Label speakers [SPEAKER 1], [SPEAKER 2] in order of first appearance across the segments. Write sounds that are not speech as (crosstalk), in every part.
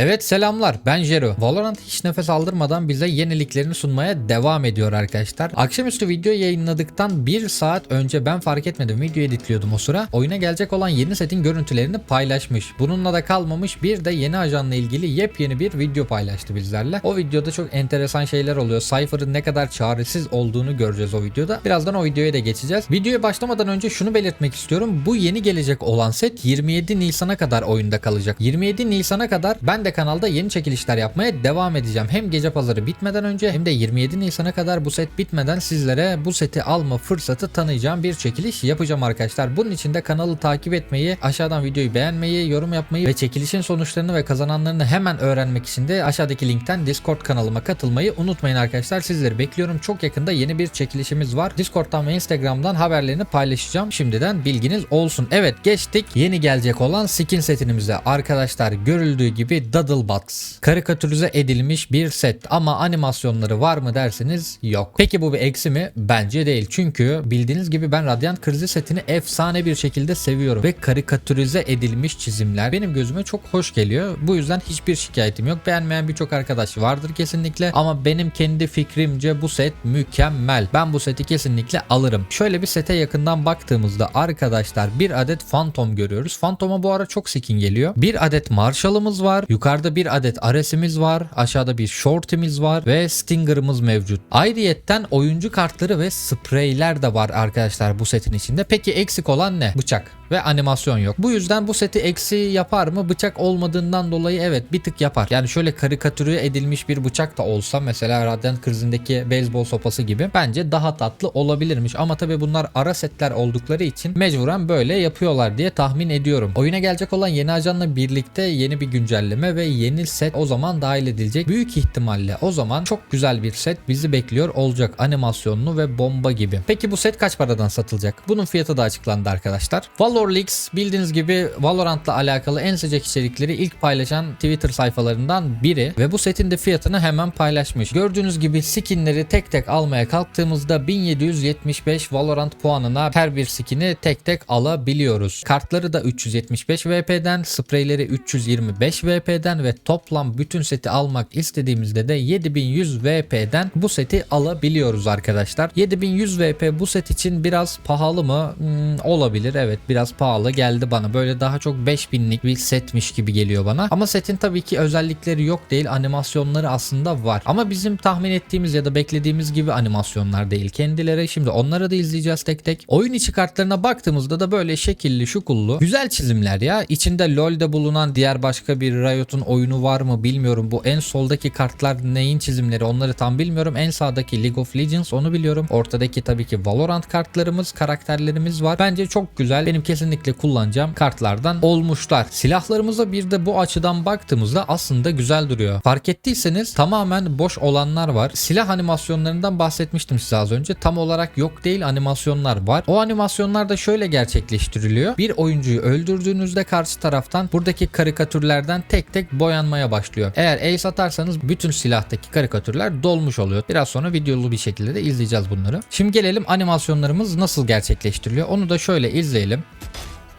[SPEAKER 1] Evet selamlar ben Jero. Valorant hiç nefes aldırmadan bize yeniliklerini sunmaya devam ediyor arkadaşlar. Akşamüstü video yayınladıktan 1 saat önce ben fark etmedim video editliyordum o sıra. Oyuna gelecek olan yeni setin görüntülerini paylaşmış. Bununla da kalmamış bir de yeni ajanla ilgili yepyeni bir video paylaştı bizlerle. O videoda çok enteresan şeyler oluyor. Cypher'ın ne kadar çaresiz olduğunu göreceğiz o videoda. Birazdan o videoya da geçeceğiz. Videoya başlamadan önce şunu belirtmek istiyorum. Bu yeni gelecek olan set 27 Nisan'a kadar oyunda kalacak. 27 Nisan'a kadar ben de kanalda yeni çekilişler yapmaya devam edeceğim. Hem gece pazarı bitmeden önce hem de 27 Nisan'a kadar bu set bitmeden sizlere bu seti alma fırsatı tanıyacağım bir çekiliş yapacağım arkadaşlar. Bunun için de kanalı takip etmeyi, aşağıdan videoyu beğenmeyi, yorum yapmayı ve çekilişin sonuçlarını ve kazananlarını hemen öğrenmek için de aşağıdaki linkten Discord kanalıma katılmayı unutmayın arkadaşlar. Sizleri bekliyorum. Çok yakında yeni bir çekilişimiz var. Discord'dan ve Instagram'dan haberlerini paylaşacağım. Şimdiden bilginiz olsun. Evet geçtik yeni gelecek olan skin setimize. Arkadaşlar görüldüğü gibi Box. Karikatürize edilmiş bir set ama animasyonları var mı derseniz yok. Peki bu bir eksi mi? Bence değil. Çünkü bildiğiniz gibi ben Radiant Krizi setini efsane bir şekilde seviyorum ve karikatürize edilmiş çizimler benim gözüme çok hoş geliyor. Bu yüzden hiçbir şikayetim yok. Beğenmeyen birçok arkadaş vardır kesinlikle ama benim kendi fikrimce bu set mükemmel. Ben bu seti kesinlikle alırım. Şöyle bir sete yakından baktığımızda arkadaşlar bir adet Phantom görüyoruz. Phantom'a bu ara çok skin geliyor. Bir adet Marshall'ımız var. Yukarıda bir adet Ares'imiz var. Aşağıda bir Shorty'miz var ve Stinger'ımız mevcut. Ayrıyetten oyuncu kartları ve spreyler de var arkadaşlar bu setin içinde. Peki eksik olan ne? Bıçak ve animasyon yok. Bu yüzden bu seti eksi yapar mı? Bıçak olmadığından dolayı evet bir tık yapar. Yani şöyle karikatüre edilmiş bir bıçak da olsa mesela Radiant krizindeki beyzbol sopası gibi bence daha tatlı olabilirmiş. Ama tabi bunlar ara setler oldukları için mecburen böyle yapıyorlar diye tahmin ediyorum. Oyuna gelecek olan yeni ajanla birlikte yeni bir güncelleme ve yeni set o zaman dahil edilecek. Büyük ihtimalle o zaman çok güzel bir set bizi bekliyor olacak animasyonlu ve bomba gibi. Peki bu set kaç paradan satılacak? Bunun fiyatı da açıklandı arkadaşlar. Valor Leaks bildiğiniz gibi Valorant'la alakalı en sıcak içerikleri ilk paylaşan Twitter sayfalarından biri ve bu setin de fiyatını hemen paylaşmış. Gördüğünüz gibi skinleri tek tek almaya kalktığımızda 1775 Valorant puanına her bir skin'i tek tek alabiliyoruz. Kartları da 375 VP'den, spreyleri 325 VP'den ve toplam bütün seti almak istediğimizde de 7100 VP'den bu seti alabiliyoruz arkadaşlar. 7100 VP bu set için biraz pahalı mı? Hmm, olabilir evet biraz pahalı geldi bana. Böyle daha çok 5000'lik bir setmiş gibi geliyor bana. Ama setin tabii ki özellikleri yok değil. Animasyonları aslında var. Ama bizim tahmin ettiğimiz ya da beklediğimiz gibi animasyonlar değil. Kendileri şimdi onları da izleyeceğiz tek tek. Oyun içi kartlarına baktığımızda da böyle şekilli şukullu güzel çizimler ya. İçinde LoL'de bulunan diğer başka bir Riot'un oyunu var mı bilmiyorum. Bu en soldaki kartlar neyin çizimleri onları tam bilmiyorum. En sağdaki League of Legends onu biliyorum. Ortadaki tabii ki Valorant kartlarımız, karakterlerimiz var. Bence çok güzel. Benim kesinlikle kullanacağım kartlardan olmuşlar. Silahlarımıza bir de bu açıdan baktığımızda aslında güzel duruyor. Fark ettiyseniz tamamen boş olanlar var. Silah animasyonlarından bahsetmiştim size az önce. Tam olarak yok değil animasyonlar var. O animasyonlar da şöyle gerçekleştiriliyor. Bir oyuncuyu öldürdüğünüzde karşı taraftan buradaki karikatürlerden tek tek boyanmaya başlıyor. Eğer ace atarsanız bütün silahtaki karikatürler dolmuş oluyor. Biraz sonra videolu bir şekilde de izleyeceğiz bunları. Şimdi gelelim animasyonlarımız nasıl gerçekleştiriliyor. Onu da şöyle izleyelim.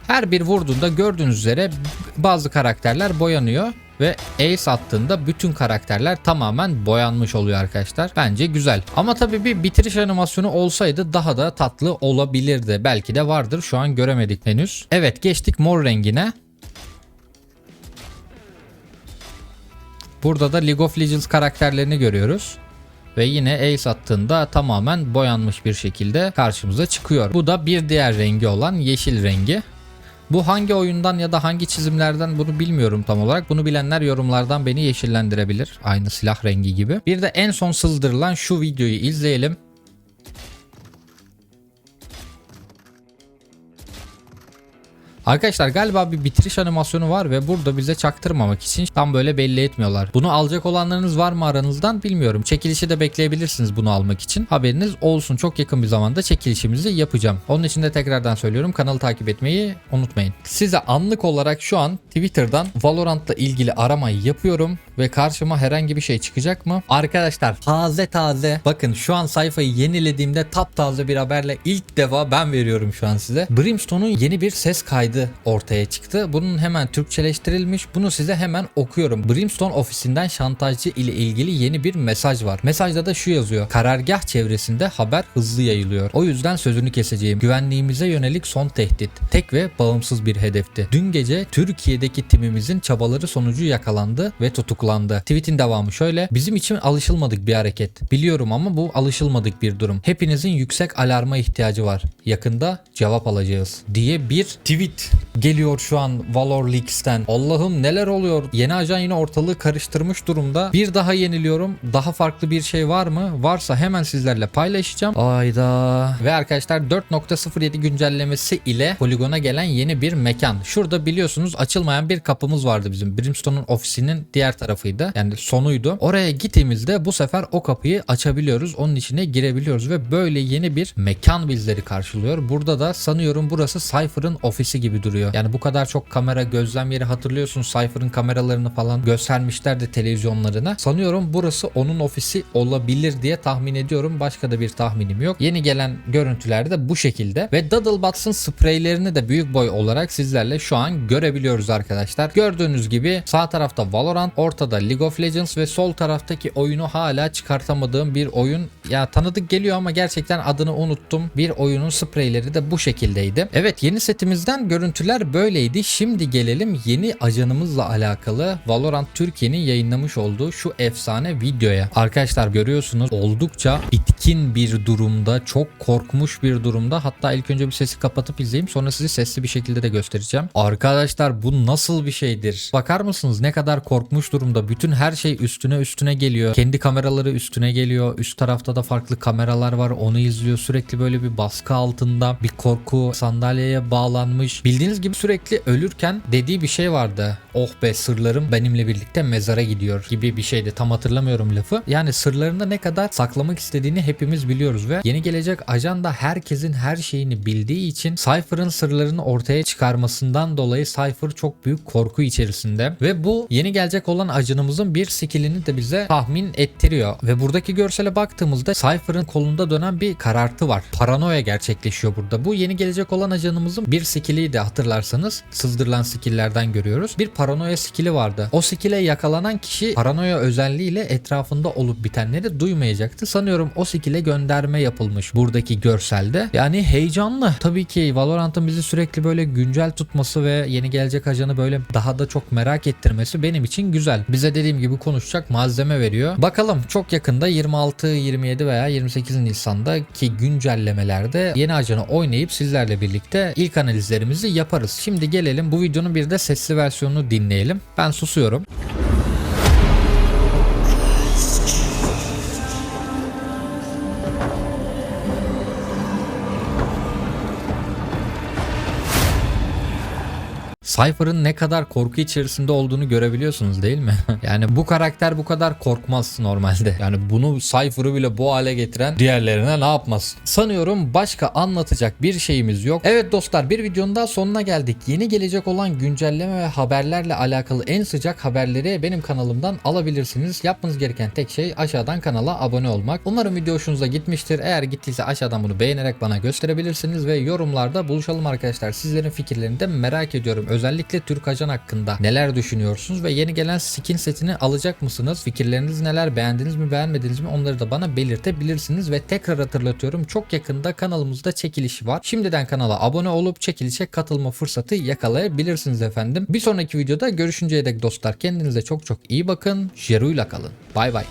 [SPEAKER 1] Her bir vurduğunda gördüğünüz üzere bazı karakterler boyanıyor ve ace attığında bütün karakterler tamamen boyanmış oluyor arkadaşlar. Bence güzel. Ama tabii bir bitiriş animasyonu olsaydı daha da tatlı olabilirdi. Belki de vardır. Şu an göremedik henüz. Evet geçtik mor rengine. Burada da League of Legends karakterlerini görüyoruz. Ve yine ace attığında tamamen boyanmış bir şekilde karşımıza çıkıyor. Bu da bir diğer rengi olan yeşil rengi. Bu hangi oyundan ya da hangi çizimlerden bunu bilmiyorum tam olarak. Bunu bilenler yorumlardan beni yeşillendirebilir. Aynı silah rengi gibi. Bir de en son sızdırılan şu videoyu izleyelim. Arkadaşlar galiba bir bitiriş animasyonu var ve burada bize çaktırmamak için tam böyle belli etmiyorlar. Bunu alacak olanlarınız var mı aranızdan bilmiyorum. Çekilişi de bekleyebilirsiniz bunu almak için. Haberiniz olsun. Çok yakın bir zamanda çekilişimizi yapacağım. Onun için de tekrardan söylüyorum kanalı takip etmeyi unutmayın. Size anlık olarak şu an Twitter'dan Valorant'la ilgili aramayı yapıyorum ve karşıma herhangi bir şey çıkacak mı? Arkadaşlar taze taze bakın şu an sayfayı yenilediğimde taptaze bir haberle ilk defa ben veriyorum şu an size. Brimstone'un yeni bir ses kaydı ortaya çıktı. Bunun hemen Türkçeleştirilmiş. Bunu size hemen okuyorum. Brimstone ofisinden şantajcı ile ilgili yeni bir mesaj var. Mesajda da şu yazıyor. Karargah çevresinde haber hızlı yayılıyor. O yüzden sözünü keseceğim. Güvenliğimize yönelik son tehdit. Tek ve bağımsız bir hedefti. Dün gece Türkiye'deki timimizin çabaları sonucu yakalandı ve tutuklandı. Tweet'in devamı şöyle. Bizim için alışılmadık bir hareket. Biliyorum ama bu alışılmadık bir durum. Hepinizin yüksek alarma ihtiyacı var. Yakında cevap alacağız diye bir tweet geliyor şu an Valor Leaks'ten. Allah'ım neler oluyor? Yeni ajan yine ortalığı karıştırmış durumda. Bir daha yeniliyorum. Daha farklı bir şey var mı? Varsa hemen sizlerle paylaşacağım. Ayda. Ve arkadaşlar 4.07 güncellemesi ile poligona gelen yeni bir mekan. Şurada biliyorsunuz açılmayan bir kapımız vardı bizim. Brimstone'un ofisinin diğer tarafıydı. Yani sonuydu. Oraya gittiğimizde bu sefer o kapıyı açabiliyoruz. Onun içine girebiliyoruz ve böyle yeni bir mekan bizleri karşılıyor. Burada da sanıyorum burası Cypher'ın ofisi gibi duruyor. Yani bu kadar çok kamera gözlem yeri hatırlıyorsunuz. Cypher'ın kameralarını falan göstermişlerdi televizyonlarına. Sanıyorum burası onun ofisi olabilir diye tahmin ediyorum. Başka da bir tahminim yok. Yeni gelen görüntüler de bu şekilde. Ve Doodlebuts'ın spreylerini de büyük boy olarak sizlerle şu an görebiliyoruz arkadaşlar. Gördüğünüz gibi sağ tarafta Valorant, ortada League of Legends ve sol taraftaki oyunu hala çıkartamadığım bir oyun. Ya tanıdık geliyor ama gerçekten adını unuttum. Bir oyunun spreyleri de bu şekildeydi. Evet yeni setimizden görüntüler böyleydi. Şimdi gelelim yeni ajanımızla alakalı Valorant Türkiye'nin yayınlamış olduğu şu efsane videoya. Arkadaşlar görüyorsunuz oldukça bitkin bir durumda, çok korkmuş bir durumda. Hatta ilk önce bir sesi kapatıp izleyeyim sonra sizi sesli bir şekilde de göstereceğim. Arkadaşlar bu nasıl bir şeydir? Bakar mısınız ne kadar korkmuş durumda? Bütün her şey üstüne üstüne geliyor. Kendi kameraları üstüne geliyor. Üst tarafta da farklı kameralar var. Onu izliyor. Sürekli böyle bir baskı altında. Bir korku sandalyeye bağlanmış. Bildiğiniz gibi sürekli ölürken dediği bir şey vardı. Oh be sırlarım benimle birlikte mezara gidiyor gibi bir şeydi. Tam hatırlamıyorum lafı. Yani sırlarında ne kadar saklamak istediğini hepimiz biliyoruz ve yeni gelecek ajan da herkesin her şeyini bildiği için Cypher'ın sırlarını ortaya çıkarmasından dolayı Cypher çok büyük korku içerisinde ve bu yeni gelecek olan ajanımızın bir skillini de bize tahmin ettiriyor ve buradaki görsele baktığımızda Cypher'ın kolunda dönen bir karartı var. Paranoya gerçekleşiyor burada. Bu yeni gelecek olan ajanımızın bir skilliydi hatırlarsanız. Sızdırılan skilllerden görüyoruz. Bir paranoya skilli vardı. O skille yakalanan kişi paranoya özelliğiyle etrafında olup bitenleri duymayacaktı. Sanıyorum o skille gönderme yapılmış buradaki görselde. Yani heyecanlı. Tabii ki Valorant'ın bizi sürekli böyle güncel tutması ve yeni gelecek ajanı böyle daha da çok merak ettirmesi benim için güzel. Bize dediğim gibi konuşacak malzeme veriyor. Bakalım çok yakında 26, 27 veya 28 Nisan'daki güncellemelerde yeni ajanı oynayıp sizlerle birlikte ilk analizlerimizi yaparız. Şimdi gelelim bu videonun bir de sesli versiyonunu dinleyelim. Ben susuyorum. Cypher'ın ne kadar korku içerisinde olduğunu görebiliyorsunuz değil mi? (laughs) yani bu karakter bu kadar korkmaz normalde. Yani bunu Cypher'ı bile bu hale getiren diğerlerine ne yapmaz? Sanıyorum başka anlatacak bir şeyimiz yok. Evet dostlar bir videonun daha sonuna geldik. Yeni gelecek olan güncelleme ve haberlerle alakalı en sıcak haberleri benim kanalımdan alabilirsiniz. Yapmanız gereken tek şey aşağıdan kanala abone olmak. Umarım video hoşunuza gitmiştir. Eğer gittiyse aşağıdan bunu beğenerek bana gösterebilirsiniz ve yorumlarda buluşalım arkadaşlar. Sizlerin fikirlerini de merak ediyorum. Özellikle Türk ajan hakkında neler düşünüyorsunuz ve yeni gelen skin setini alacak mısınız? Fikirleriniz neler? Beğendiniz mi beğenmediniz mi? Onları da bana belirtebilirsiniz ve tekrar hatırlatıyorum çok yakında kanalımızda çekilişi var. Şimdiden kanala abone olup çekilişe katılma fırsatı yakalayabilirsiniz efendim. Bir sonraki videoda görüşünceye dek dostlar kendinize çok çok iyi bakın. Jeru'yla kalın. Bay bay.